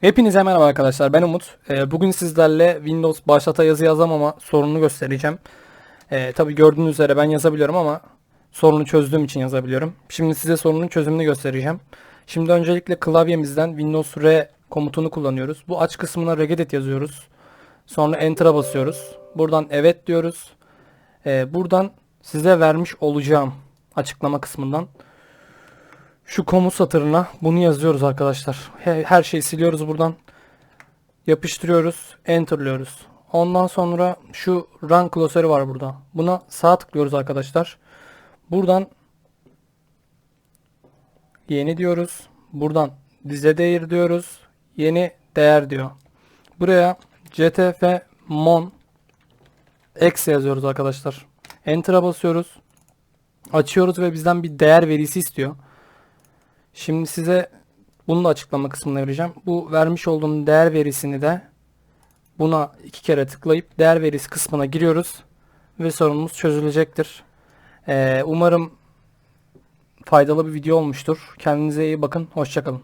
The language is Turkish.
Hepinize merhaba arkadaşlar ben Umut. Ee, bugün sizlerle Windows başlata yazı yazamama sorununu göstereceğim. Ee, Tabi gördüğünüz üzere ben yazabiliyorum ama sorunu çözdüğüm için yazabiliyorum. Şimdi size sorunun çözümünü göstereceğim. Şimdi öncelikle klavyemizden Windows R komutunu kullanıyoruz. Bu aç kısmına regedit yazıyoruz. Sonra Enter'a basıyoruz. Buradan evet diyoruz. Ee, buradan size vermiş olacağım açıklama kısmından şu komut satırına bunu yazıyoruz arkadaşlar. He- Her şeyi siliyoruz buradan. Yapıştırıyoruz. Enter'lıyoruz. Ondan sonra şu run klasörü var burada. Buna sağ tıklıyoruz arkadaşlar. Buradan yeni diyoruz. Buradan dize değer diyoruz. Yeni değer diyor. Buraya ctf mon eksi yazıyoruz arkadaşlar. Enter'a basıyoruz. Açıyoruz ve bizden bir değer verisi istiyor. Şimdi size bunu da açıklama kısmına vereceğim. Bu vermiş olduğum değer verisini de buna iki kere tıklayıp değer verisi kısmına giriyoruz ve sorunumuz çözülecektir. Ee, umarım faydalı bir video olmuştur. Kendinize iyi bakın. Hoşçakalın.